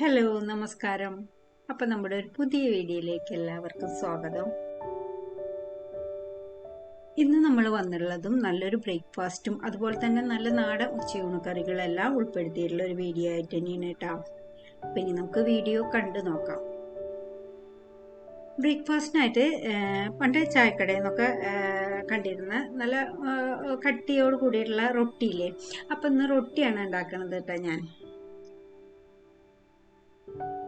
Hello നമസ്കാരം. അപ്പൊ നമ്മുടെ ഒരു പുതിയ വീഡിയോയിലേക്ക് എല്ലാവർക്കും സ്വാഗതം. ഇന്ന് നമ്മൾ വന്നുള്ളതും നല്ലൊരു ബ്രേക്ക്ഫാസ്റ്റും അതുപോലെ തന്നെ നല്ല നാടൻ ഉച്ചയൂണക്കറികളെല്ലാം ഉൾപ്പെടുത്തിയിട്ടുള്ള ഒരു വീഡിയോ ആയിട്ട് തന്നെയാണ് കേട്ടോ. അപ്പൊ ഇനി നമുക്ക് വീഡിയോ കണ്ടു നോക്കാം. ബ്രേക്ക്ഫാസ്റ്റിനായിട്ട് പണ്ട് ചായക്കടയിൽ നിന്നൊക്കെ കണ്ടിരുന്ന നല്ല കട്ടിയോട് കൂടിയിട്ടുള്ള റൊട്ടിയില്ലേ? അപ്പം ഇന്ന് റൊട്ടിയാണ് ഉണ്ടാക്കുന്നത് കേട്ടോ ഞാൻ. അപ്പം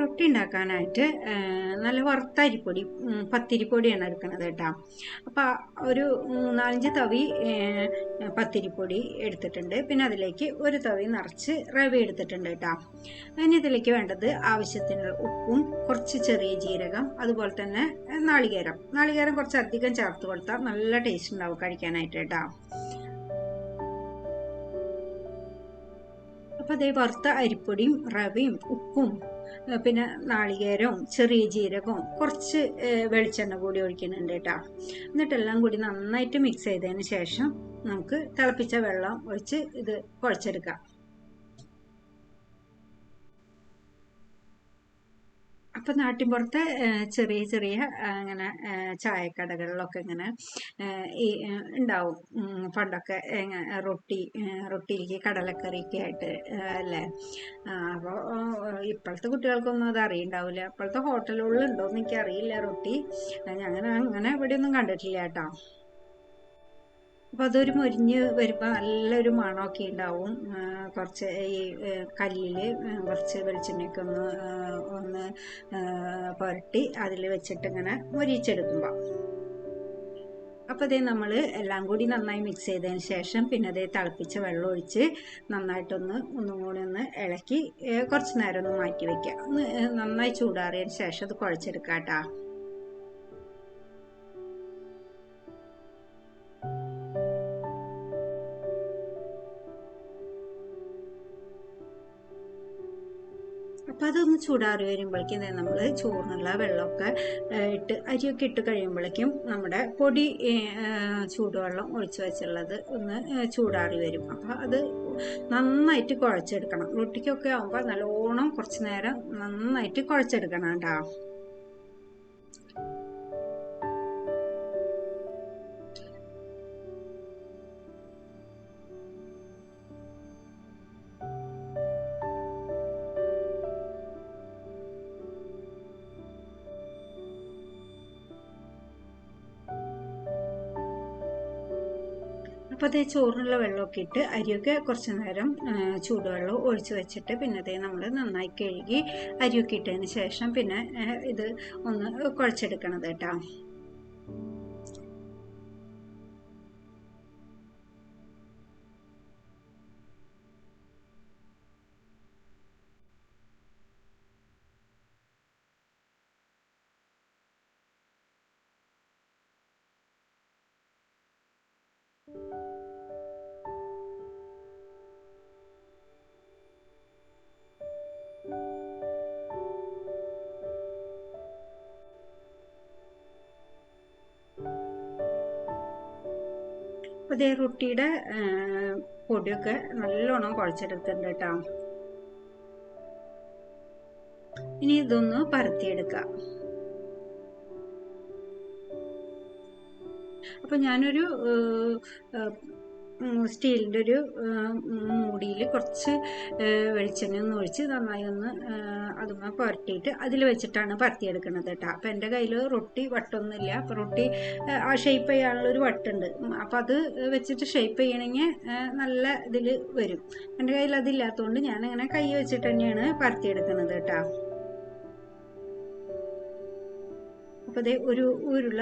റൊട്ടി ഉണ്ടാക്കാനായിട്ട് നല്ല വറുത്ത അരിപ്പൊടി പത്തിരിപ്പൊടിയാണ് എടുക്കുന്നത് കേട്ടോ. അപ്പം ഒരു മൂന്നാലഞ്ച് തവി പത്തിരിപ്പൊടി എടുത്തിട്ടുണ്ട്. പിന്നെ അതിലേക്ക് ഒരു തവി നിറച്ച് റവ എടുത്തിട്ടുണ്ട് കേട്ടോ. അതിന് ഇതിലേക്ക് വേണ്ടത് ആവശ്യത്തിന് ഉപ്പും കുറച്ച് ചെറിയ ജീരകം അതുപോലെ തന്നെ നാളികേരം. നാളികേരം കുറച്ച് അധികം ചേർത്ത് കൊടുത്താൽ നല്ല ടേസ്റ്റ് ഉണ്ടാവും കഴിക്കാനായിട്ട് കേട്ടോ. അപ്പോൾ അതേ വറുത്ത അരിപ്പൊടിയും റവയും ഉപ്പും പിന്നെ നാളികേരവും ചെറിയ ജീരകവും കുറച്ച് വെളിച്ചെണ്ണ കൂടി ഒഴിക്കുന്നുണ്ട് കേട്ടോ. എന്നിട്ടെല്ലാം കൂടി നന്നായിട്ട് മിക്സ് ചെയ്തതിന് ശേഷം നമുക്ക് തിളപ്പിച്ച വെള്ളം ഒഴിച്ച് ഇത് കുഴച്ചെടുക്കാം. അപ്പൊ നാട്ടിൻപുറത്ത് ചെറിയ ചെറിയ അങ്ങനെ ചായക്കടകളിലൊക്കെ ഇങ്ങനെ ഈ ഉണ്ടാവും. പണ്ടൊക്കെ റൊട്ടി റൊട്ടിക്ക് കടലക്കറിയൊക്കെ ആയിട്ട് അല്ലേ? അപ്പോൾ ഇപ്പോഴത്തെ കുട്ടികൾക്കൊന്നും അത് അറിയണ്ടാവില്ല ഇപ്പോഴത്തെ ഹോട്ടലുകളിൽ ഉണ്ടോയെന്ന് എനിക്ക് അറിയില്ല റൊട്ടി അങ്ങനെ അങ്ങനെ ഇവിടെയൊന്നും കണ്ടിട്ടില്ല കേട്ടോ. അപ്പോൾ അതൊരു മൊരിഞ്ഞ് വരുമ്പോൾ നല്ലൊരു മണമൊക്കെ ഉണ്ടാവും കുറച്ച് ഈ കല്ലിൽ കുറച്ച് വെളിച്ചെണ്ണയൊക്കെ ഒന്ന് ഒന്ന് പുരട്ടി അതിൽ വെച്ചിട്ട് ഇങ്ങനെ മൊരിച്ചെടുക്കുമ്പോ അപ്പോൾ അതേ നമ്മൾ എല്ലാം കൂടി നന്നായി മിക്സ് ചെയ്തതിന് ശേഷം പിന്നെ അതേ തിളപ്പിച്ച വെള്ളം ഒഴിച്ച് നന്നായിട്ടൊന്ന് ഒന്നും കൂടി ഒന്ന് ഇളക്കി കുറച്ച് നേരം ഒന്ന് മാറ്റി വെക്കുക ഒന്ന് നന്നായി ചൂടാറിയതിന് ശേഷം അത് കുഴച്ചെടുക്കാം കേട്ടോ അതൊന്ന് ചൂടാറി വരുമ്പോഴേക്കും നമ്മൾ ചോറിനുള്ള വെള്ളമൊക്കെ ഇട്ട് അരിയൊക്കെ ഇട്ട് കഴിയുമ്പോഴേക്കും നമ്മുടെ പൊടി ചൂടുവെള്ളം ഒഴിച്ചു വെച്ചുള്ളത് ഒന്ന് ചൂടാറി വരും. അപ്പോൾ അത് നന്നായിട്ട് കുഴച്ചെടുക്കണം. റൊട്ടിക്കൊക്കെ ആകുമ്പോൾ നല്ലോണം കുറച്ച് നേരം നന്നായിട്ട് കുഴച്ചെടുക്കണം കേട്ടോ. അപ്പോൾ അതേ ചോറിനുള്ള വെള്ളമൊക്കെ ഇട്ട് അരിയൊക്കെ കുറച്ച് നേരം ചൂടുവെള്ളം ഒഴിച്ച് വെച്ചിട്ട് പിന്നെ അതേ നമ്മൾ നന്നായി കഴുകി അരിയൊക്കെ ഇട്ടതിന് ശേഷം പിന്നെ ഇത് ഒന്ന് കുഴച്ചെടുക്കണത് കേട്ടോ. അപ്പോൾ ഇതേ പൊടിയൊക്കെ നല്ലോണം കുഴച്ചെടുത്തിട്ടുണ്ട് കേട്ടോ ഇനി ഇതൊന്ന് പരത്തിയെടുക്കാം. അപ്പൊ ഞാനൊരു സ്റ്റീലിന്റെ ഒരു മൂടിയിൽ കുറച്ച് വെളിച്ചെണ്ണ ഒന്ന് ഒഴിച്ച് നന്നായി ഒന്ന് അതുമ്മ പുരട്ടിയിട്ട് അതിൽ വെച്ചിട്ടാണ് പരത്തിയെടുക്കുന്നത് കേട്ടോ. അപ്പം എന്റെ കയ്യിൽ റൊട്ടി വട്ടൊന്നുമില്ല. അപ്പോൾ റൊട്ടി ആ, ഷേപ്പ് ചെയ്യാനുള്ളൊരു വട്ടുണ്ട്. അപ്പം അത് വെച്ചിട്ട് ഷേപ്പ് ചെയ്യണമെങ്കിൽ നല്ല ഇതിൽ വരും. എന്റെ കയ്യിൽ അതില്ലാത്തതുകൊണ്ട് ഞാനിങ്ങനെ കൈ വെച്ചിട്ട് തന്നെയാണ് പരത്തിയെടുക്കുന്നത് കേട്ടോ. അപ്പോൾ ദേ ഒരു ഉരുള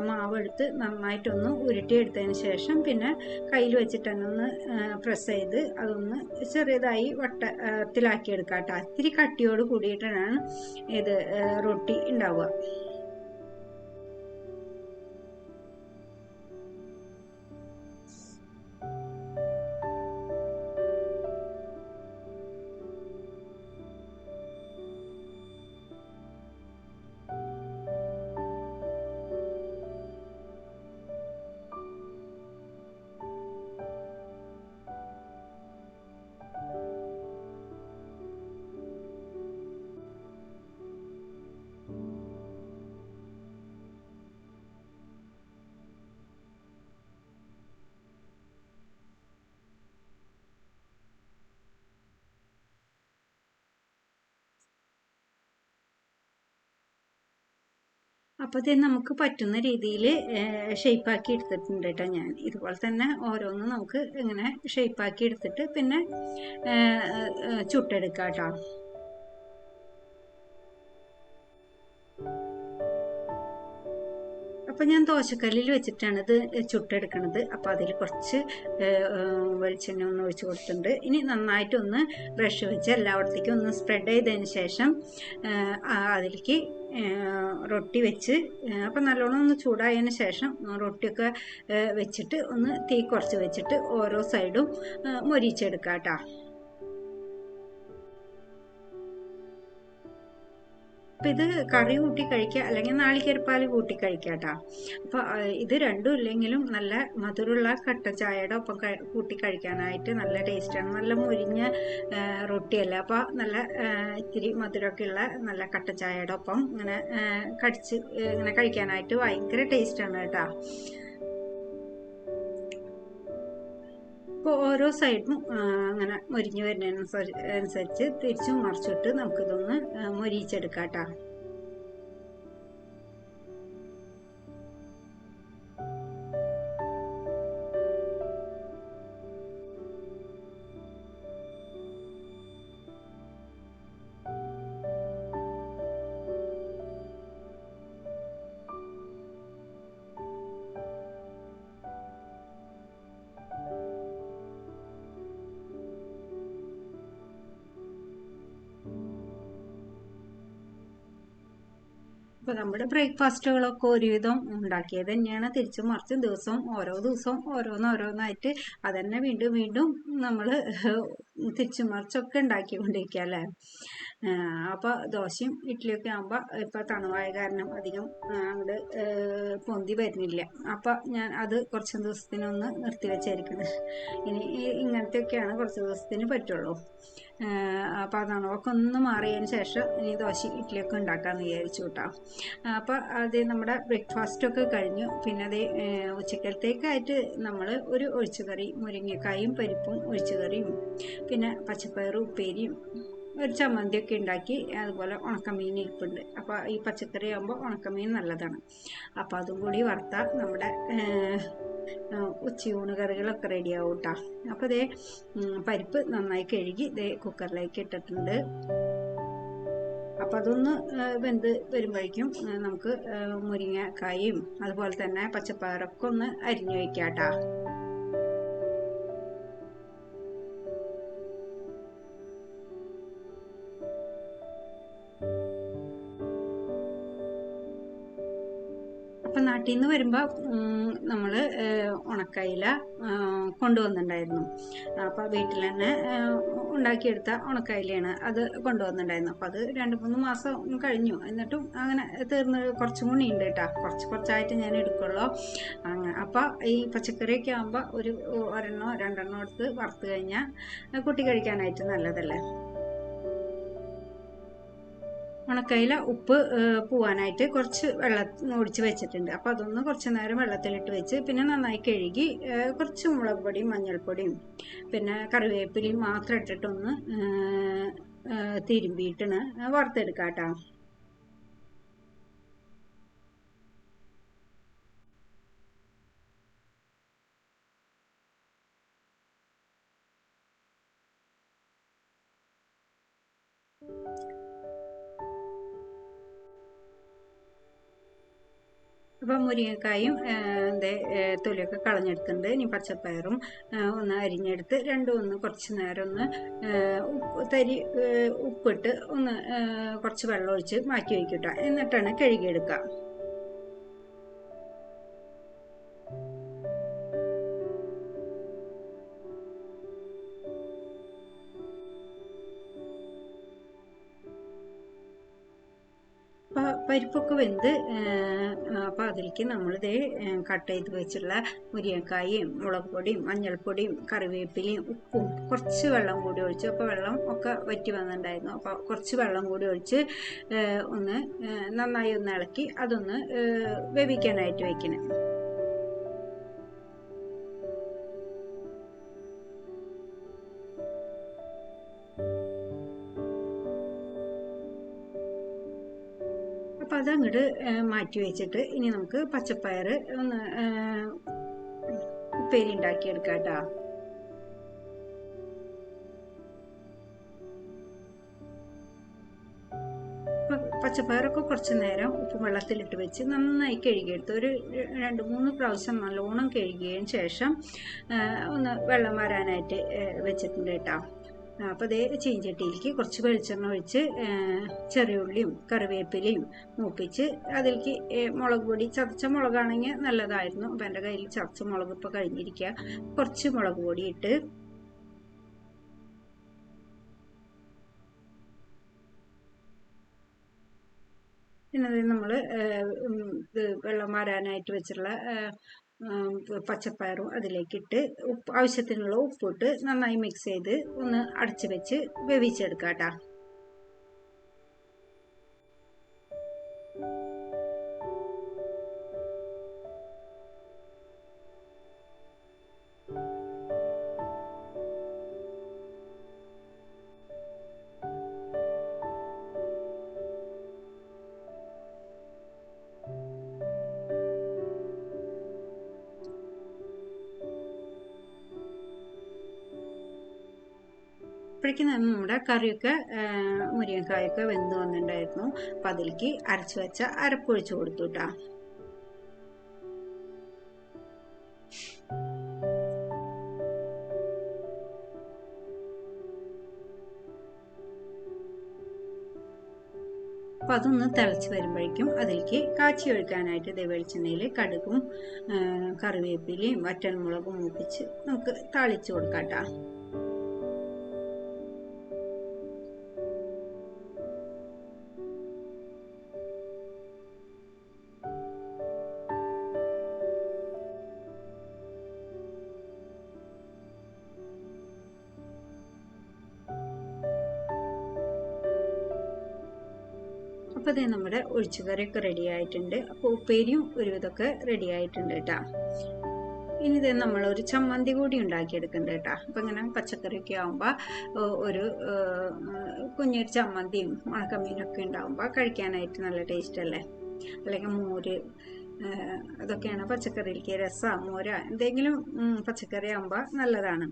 മാവ് എടുത്ത് നന്നായിട്ടൊന്ന് ഉരുട്ടിയെടുത്തതിന് ശേഷം പിന്നെ കയ്യിൽ വെച്ചിട്ട് തന്നെ ഒന്ന് പ്രസ് ചെയ്ത് അതൊന്ന് ചെറിയതായി വട്ടത്തിലാക്കി എടുക്കാം കേട്ടോ ഇത്തിരി കട്ടിയോട് കൂടിയിട്ടാണ് ഇത് റൊട്ടി ഉണ്ടാവുക. അപ്പോൾ ഇത് നമുക്ക് പറ്റുന്ന രീതിയിൽ ഷേപ്പാക്കി എടുത്തിട്ടുണ്ട് കേട്ടോ ഞാൻ. ഇതുപോലെ തന്നെ ഓരോന്ന് നമുക്ക് ഇങ്ങനെ ഷേപ്പാക്കി എടുത്തിട്ട് പിന്നെ ചുട്ടെടുക്കാം കേട്ടോ. അപ്പം ഞാൻ ദോശക്കല്ലിൽ വെച്ചിട്ടാണ് ഇത് ചുട്ടെടുക്കണത്. അപ്പോൾ അതിൽ കുറച്ച് വെളിച്ചെണ്ണ ഒന്ന് ഒഴിച്ച് കൊടുത്തിട്ടുണ്ട്. ഇനി നന്നായിട്ടൊന്ന് ബ്രഷ് വെച്ച് എല്ലായിടത്തേക്കും ഒന്ന് സ്പ്രെഡ് ചെയ്തതിന് ശേഷം അതിലേക്ക് റൊട്ടി വെച്ച് അപ്പം നല്ലോണം ഒന്ന് ചൂടായതിന് ശേഷം റൊട്ടിയൊക്കെ വെച്ചിട്ട് ഒന്ന് തീ കുറച്ച് വെച്ചിട്ട് ഓരോ സൈഡും മൊരിച്ചെടുക്കാം കേട്ടോ അപ്പം ഇത് കറി കൂട്ടി കഴിക്കുക അല്ലെങ്കിൽ നാളികേരപ്പാൽ കൂട്ടി കഴിക്കുക കേട്ടോ അപ്പോൾ ഇത് രണ്ടും ഇല്ലെങ്കിലും നല്ല മധുരമുള്ള കട്ട ചായയുടെ ഒപ്പം കൂട്ടി കഴിക്കാനായിട്ട് നല്ല ടേസ്റ്റാണ്. നല്ല മുരിഞ്ഞ റൊട്ടിയല്ല. അപ്പോൾ നല്ല ഇത്തിരി മധുരമൊക്കെ ഉള്ള നല്ല കട്ട ചായയുടെ ഒപ്പം ഇങ്ങനെ കടിച്ച് ഇങ്ങനെ കഴിക്കാനായിട്ട് ഭയങ്കര ടേസ്റ്റാണ് കേട്ടോ. അപ്പോൾ ഓരോ സൈഡും അങ്ങനെ മൊരിഞ്ഞു വരുന്നതിനനുസരിച്ച് തിരിച്ചും മറിച്ചിട്ട് നമുക്കിതൊന്ന് മൊരിയിച്ചെടുക്കാം കേട്ടോ ഇപ്പൊ നമ്മുടെ ബ്രേക്ക്ഫാസ്റ്റുകളൊക്കെ ഒരുവിധം ഉണ്ടാക്കിയത് തന്നെയാണ്. തിരിച്ചു മറിച്ച് ദിവസവും ഓരോ ദിവസവും ഓരോന്നോരോന്നായിട്ട് അതന്നെ വീണ്ടും വീണ്ടും നമ്മൾ തിരിച്ചു മറിച്ചൊക്കെ ഉണ്ടാക്കിക്കൊണ്ടിരിക്കുക അല്ലേ? അപ്പോൾ ദോശയും ഇഡ്ഡലിയൊക്കെ ആകുമ്പോൾ ഇപ്പോൾ തണുവായ കാരണം അധികം അങ്ങോട്ട് പൊന്തി വരുന്നില്ല. അപ്പോൾ ഞാൻ അത് കുറച്ച് ദിവസത്തിനൊന്ന് നിർത്തി വെച്ചായിരിക്കുന്നത് ഇനി ഇങ്ങനത്തെയൊക്കെയാണ് കുറച്ച് ദിവസത്തിന് പറ്റുള്ളൂ. അപ്പോൾ തണുവൊക്കെ ഒന്ന് മാറിയതിന് ശേഷം ഇനി ദോശ ഇഡ്ഡലിയൊക്കെ ഉണ്ടാക്കാമെന്ന് വിചാരിച്ചു കേട്ടോ അപ്പോൾ അത് നമ്മുടെ ബ്രേക്ക്ഫാസ്റ്റ് ഒക്കെ കഴിഞ്ഞു. പിന്നെ അത് ഉച്ചക്കലത്തേക്കായിട്ട് നമ്മൾ ഒരു ഒഴിച്ചുകറി മുരിങ്ങക്കായും പരിപ്പും ഒഴിച്ചുകറിയും പിന്നെ പച്ചപ്പയറും ഉപ്പേരിയും ഒരു ചമ്മന്തിയൊക്കെ ഉണ്ടാക്കി അതുപോലെ ഉണക്കമീൻ ഇരിപ്പുണ്ട്. അപ്പോൾ ഈ പച്ചക്കറി ആകുമ്പോൾ ഉണക്കമീൻ നല്ലതാണ്. അപ്പോൾ അതും കൂടി വറുത്താൽ നമ്മുടെ ഉച്ചയൂണ് കറികളൊക്കെ റെഡിയാവും കേട്ടോ അപ്പോൾ ഇതേ പരിപ്പ് നന്നായി കഴുകി ഇതേ കുക്കറിലേക്ക് ഇട്ടിട്ടുണ്ട്. അപ്പോൾ അതൊന്ന് വെന്ത് വരുമ്പോഴേക്കും നമുക്ക് മുരിങ്ങക്കായും അതുപോലെ തന്നെ പച്ചപ്പയറൊക്കെ ഒന്ന് അരിഞ്ഞു വയ്ക്കാം കേട്ടോ നാട്ടിൽ നിന്ന് വരുമ്പോൾ നമ്മൾ ഉണക്കയില കൊണ്ടുവന്നിട്ടുണ്ടായിരുന്നു അപ്പോൾ വീട്ടിൽ തന്നെ ഉണ്ടാക്കിയെടുത്ത ഉണക്കയിലയാണ് അത് കൊണ്ടുവന്നിട്ടുണ്ടായിരുന്നു അപ്പോൾ അത് രണ്ട് മൂന്ന് മാസം കഴിഞ്ഞു. എന്നിട്ടും അങ്ങനെ തീർന്ന് കുറച്ചും കൂടി ഉണ്ട് കേട്ടോ കുറച്ച് കുറച്ചായിട്ട് ഞാൻ എടുക്കുള്ളൂ. അങ്ങനെ അപ്പോൾ ഈ പച്ചക്കറിയൊക്കെ ആകുമ്പോൾ ഒരു ഒരെണ്ണോ രണ്ടെണ്ണോ എടുത്ത് വറുത്ത് കഴിഞ്ഞാൽ കുട്ടി കഴിക്കാനായിട്ട് നല്ലതല്ലേ? ഉണക്കയില ഉപ്പ് പോവാനായിട്ട് കുറച്ച് വെള്ളം ഒടിച്ച് വെച്ചിട്ടുണ്ട്. അപ്പോൾ അതൊന്ന് കുറച്ച് നേരം വെള്ളത്തിലിട്ട് വെച്ച് പിന്നെ നന്നായി കഴുകി കുറച്ച് മുളക് പൊടിയും മഞ്ഞൾപ്പൊടിയും പിന്നെ കറിവേപ്പിലയും മാത്രം ഇട്ടിട്ടൊന്ന് തിരുമ്പിയിട്ടാണ് വറുത്തെടുക്കാം കേട്ടോ മുരിങ്ങക്കായും എന്റെ തൊലിയൊക്കെ കളഞ്ഞെടുക്കുന്നുണ്ട്. ഇനി പച്ചപ്പയറും ഒന്ന് അരിഞ്ഞെടുത്ത് രണ്ടും ഒന്ന് കുറച്ച് നേരം ഒന്ന് തരി ഉപ്പിട്ട് ഒന്ന് കുറച്ച് വെള്ളം ഒഴിച്ച് മാറ്റി വയ്ക്കുക എന്നിട്ടാണ് കഴുകിയെടുക്കുക. പരിപ്പൊക്കെ വെന്ത് അപ്പോൾ അതിലേക്ക് നമ്മളിത് കട്ട് ചെയ്ത് വെച്ചുള്ള മുരിങ്ങക്കായും മുളക് പൊടിയും മഞ്ഞൾപ്പൊടിയും കറിവേപ്പിലയും ഉപ്പും കുറച്ച് വെള്ളം കൂടി ഒഴിച്ച്. അപ്പോൾ വെള്ളം ഒക്കെ വറ്റി വന്നിട്ടുണ്ടായിരുന്നു. അപ്പോൾ കുറച്ച് വെള്ളം കൂടി ഒഴിച്ച് ഒന്ന് നന്നായി ഒന്ന് ഇളക്കി അതൊന്ന് വേവിക്കാനായിട്ട് വെക്കണം. അതങ്ങോട്ട് മാറ്റി വെച്ചിട്ട് ഇനി നമുക്ക് പച്ചപ്പയർ ഒന്ന് ഉപ്പേരി ഉണ്ടാക്കിയെടുക്കാം കേട്ടോ പച്ചപ്പയറൊക്കെ കുറച്ച് നേരം ഉപ്പ് വെള്ളത്തിലിട്ട് വെച്ച് നന്നായി കഴുകിയെടുത്ത് ഒരു രണ്ട് മൂന്ന് പ്രാവശ്യം നല്ലോണം കഴുകിയതിന് ശേഷം ഒന്ന് വെള്ളം വരാനായിട്ട് വെച്ചിട്ടുണ്ട് കേട്ടോ. അപ്പോൾ അതേ ചീഞ്ചട്ടിയിലേക്ക് കുറച്ച് വെളിച്ചെണ്ണ ഒഴിച്ച് ചെറിയ ഉള്ളിയും കറിവേപ്പിലയും മൂപ്പിച്ച് അതിലേക്ക് മുളക് പൊടി ചതച്ച മുളകാണെങ്കിൽ നല്ലതായിരുന്നു. അപ്പം എന്റെ കയ്യിൽ ചതച്ച മുളക് ഇപ്പോൾ കഴിഞ്ഞിരിക്കുക കുറച്ച് മുളക് പൊടി ഇട്ട് പിന്നെ നമ്മൾ ഇത് വെള്ളം മാറാനായിട്ട് വെച്ചിട്ടുള്ള പച്ചപ്പയറും അതിലേക്കിട്ട് ഉപ്പ് ആവശ്യത്തിനുള്ള ഉപ്പിട്ട് നന്നായി മിക്സ് ചെയ്ത് ഒന്ന് അടച്ച് വെച്ച് വേവിച്ചെടുക്കാം കേട്ടോ അപ്പോഴേക്കും നമ്മുടെ കറിയൊക്കെ മുരിങ്ങക്കായൊക്കെ വെന്ത് വന്നിട്ടുണ്ടായിരുന്നു. അപ്പം അതിലേക്ക് അരച്ച് വെച്ച അരപ്പൊഴിച്ചു കൊടുത്തു കേട്ടോ അപ്പം അതൊന്ന് തിളച്ച് വരുമ്പോഴേക്കും അതിലേക്ക് കാച്ചി ഒഴിക്കാനായിട്ട് ഇതേ വെളിച്ചെണ്ണയിൽ കടുകും കറിവേപ്പിലയും വറ്റൻമുളകും മൂപ്പിച്ച് നമുക്ക് താളിച്ച് കൊടുക്കാം കേട്ടോ അപ്പോൾ അതേ നമ്മുടെ ഒഴിച്ചുകറിയൊക്കെ റെഡി ആയിട്ടുണ്ട്. അപ്പോൾ ഉപ്പേരിയും ഒരുവിധമൊക്കെ റെഡി ആയിട്ടുണ്ട് കേട്ടോ. ഇനി ഇത് നമ്മളൊരു ചമ്മന്തി കൂടി ഉണ്ടാക്കിയെടുക്കുന്നുണ്ട് കേട്ടോ. അപ്പം ഇങ്ങനെ പച്ചക്കറിയൊക്കെ ആകുമ്പോൾ ഒരു കുഞ്ഞൊരു ചമ്മന്തിയും ഉണക്കമീനൊക്കെ ഉണ്ടാകുമ്പോൾ കഴിക്കാനായിട്ട് നല്ല ടേസ്റ്റ് അല്ലേ? അല്ലെങ്കിൽ മോര് അതൊക്കെയാണ് പച്ചക്കറിയിലേക്ക് രസം മോര എന്തെങ്കിലും പച്ചക്കറി ആകുമ്പോൾ നല്ലതാണ്.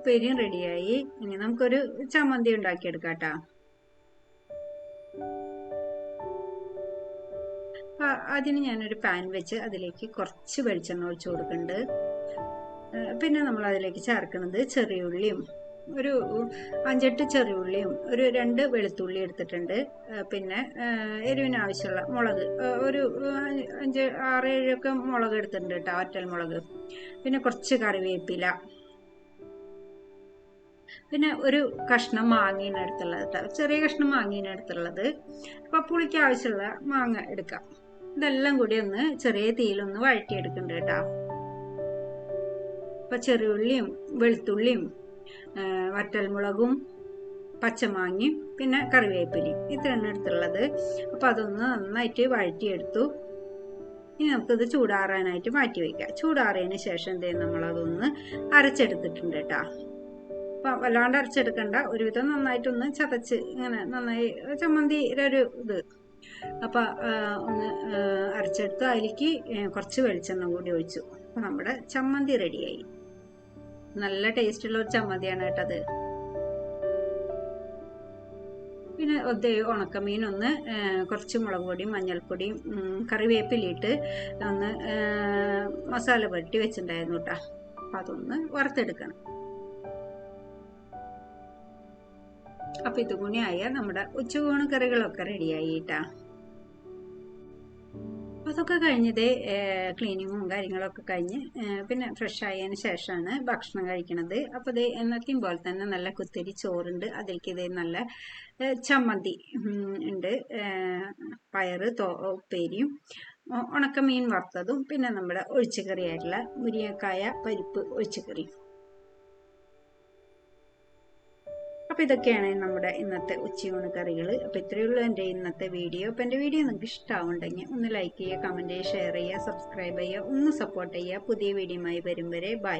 ഉപ്പേരിയും റെഡിയായി. ഇനി നമുക്കൊരു ചമ്മന്തി ഉണ്ടാക്കിയെടുക്കാം കേട്ടോ അതിന് ഞാനൊരു പാൻ വെച്ച് അതിലേക്ക് കുറച്ച് വെളിച്ചെണ്ണ ഒഴിച്ചു കൊടുക്കുന്നുണ്ട്. പിന്നെ നമ്മൾ അതിലേക്ക് ചേർക്കുന്നത് ചെറിയുള്ളിയും ഒരു അഞ്ചെട്ട് ചെറിയുള്ളിയും ഒരു രണ്ട് വെളുത്തുള്ളി എടുത്തിട്ടുണ്ട്. പിന്നെ എരിവിന് ആവശ്യമുള്ള മുളക് ഒരു അഞ്ച് ആറ് ഏഴൊക്കെ മുളക് എടുത്തിട്ടുണ്ട് കേട്ടോ ഒറ്റൽ മുളക്. പിന്നെ കുറച്ച് കറിവേപ്പില. പിന്നെ ഒരു കഷ്ണം മാങ്ങേന്റെ അടുത്തുള്ളത് ചെറിയ കഷ്ണം മാങ്ങേന്റെ അടുത്തുള്ളത് അപ്പോൾ പുളിക്ക് ആവശ്യമുള്ള മാങ്ങ എടുക്കാം. ഇതെല്ലാം കൂടി ഒന്ന് ചെറിയ തീയിലൊന്ന് വഴറ്റിയെടുക്കണ്ട കേട്ടോ അപ്പോൾ ചെറിയുള്ളിയും വെളുത്തുള്ളിയും വറ്റൽമുളകും പച്ചമാങ്ങയും പിന്നെ കറിവേപ്പിലയും ഇത്രയാണ് എടുത്തുള്ളത്. അപ്പോൾ അതൊന്ന് നന്നായിട്ട് വഴറ്റിയെടുത്തു. ഇനി നമുക്കിത് ചൂടാറാനായിട്ട് മാറ്റി വയ്ക്കാം ചൂടാറിയതിന് ശേഷം എന്ത് നമ്മളതൊന്ന് അരച്ചെടുത്തിട്ടുണ്ട് കേട്ടോ അപ്പം വല്ലാണ്ട് അരച്ചെടുക്കണ്ട. ഒരുവിധം നന്നായിട്ടൊന്ന് ചതച്ച് ഇങ്ങനെ നന്നായി ചമ്മന്തിയുടെ ഒരു ഇത്. അപ്പം ഒന്ന് അരച്ചെടുത്ത് അതിലേക്ക് കുറച്ച് വെളിച്ചെണ്ണ കൂടി ഒഴിച്ചു. അപ്പം നമ്മുടെ ചമ്മന്തി റെഡിയായി. നല്ല ടേസ്റ്റുള്ള ഒരു ചമ്മന്തിയാണ് കേട്ടത് പിന്നെ ഉണക്കമീൻ ഒന്ന് കുറച്ച് മുളക് പൊടിയും മഞ്ഞൾപ്പൊടിയും കറിവേപ്പിലിട്ട് ഒന്ന് മസാല പുരട്ടി വെച്ചിട്ടുണ്ടായിരുന്നു കേട്ടോ. അപ്പം അതൊന്ന് വറുത്തെടുക്കണം. അപ്പം ഇതുകൂടി ആയാൽ നമ്മുടെ ഉച്ചകോണ് കറികളൊക്കെ റെഡിയായി കേട്ടാ അതൊക്കെ കഴിഞ്ഞത് ക്ലീനിങ്ങും കാര്യങ്ങളൊക്കെ കഴിഞ്ഞ് പിന്നെ ഫ്രഷ് ആയതിന് ശേഷമാണ് ഭക്ഷണം കഴിക്കണത്. അപ്പോൾ ഇത് എന്നത്തെയും പോലെ തന്നെ നല്ല കുത്തിരി ചോറുണ്ട്. അതിലേക്ക് ഇത് നല്ല ചമ്മന്തി ഉണ്ട്. പയറ് തോ ഉപ്പേരിയും ഉണക്കമീൻ വറുത്തതും പിന്നെ നമ്മുടെ ഒഴിച്ചുകറിയായിട്ടുള്ള മുരിയക്കായ പരിപ്പ് ഒഴിച്ചുകറിയും അപ്പോൾ ഇതൊക്കെയാണ് നമ്മുടെ ഇന്നത്തെ ഉച്ചയൂണ് കറികൾ അപ്പോൾ ഇത്രയേ ഉള്ളൂ എന്റെ ഇന്നത്തെ വീഡിയോ. അപ്പോൾ എന്റെ വീഡിയോ നിങ്ങൾക്ക് ഇഷ്ടമാവുണ്ടെങ്കിൽ ഒന്ന് ലൈക്ക് ചെയ്യുക കമന്റ് ചെയ്യുക ഷെയർ ചെയ്യുക സബ്സ്ക്രൈബ് ചെയ്യുക ഒന്ന് സപ്പോർട്ട് ചെയ്യുക. പുതിയ വീഡിയോയുമായി വരും വരെ. ബൈ